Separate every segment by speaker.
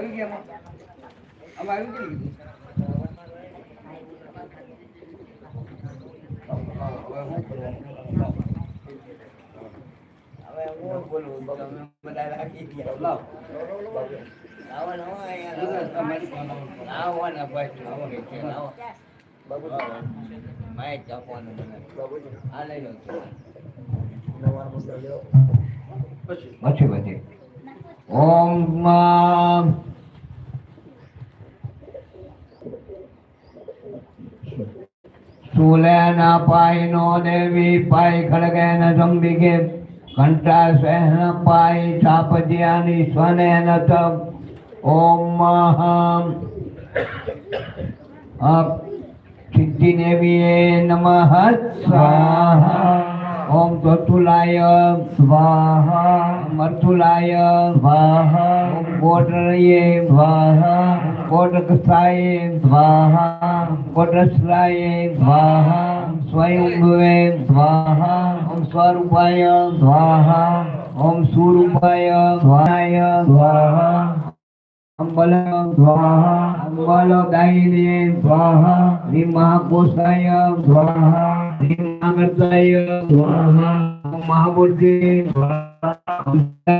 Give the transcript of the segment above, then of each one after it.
Speaker 1: આવી ગયા અમે આવી હવે હું બોલું તમે બધા રાખી ગયા લાવ
Speaker 2: લાવો ને અહીંયા લાવો.
Speaker 1: ને ભાઈ લાવો ને લાવો માય ચાપવાનું મને આ લઈ લો
Speaker 2: પછી
Speaker 1: પછી. ઓમ स्थूलेन पायिनो देवी पायि खड्गेन जम्बिके ओम महाम अब चिंती ने भी ये नमः। स्वाहा। ॐ त्वतुलाय स्वाहा। मर्तुलाय स्वाहा। वोटरये स्वाहा वोटकसाये स्वाहा वोटस्राये स्वाहा स्वयंभवे स्वाहा ओम स्वरूपाय स्वाहा ओम स्वरूपाय स्वाहाय स्वाहा अम्बल स्वाहा अम्बल दायिने स्वाहा श्री महाकोशाय स्वाहा श्री महाकर्ताय स्वाहा महापुरुषे स्वाहा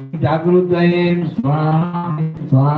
Speaker 1: जागृत स्वाहा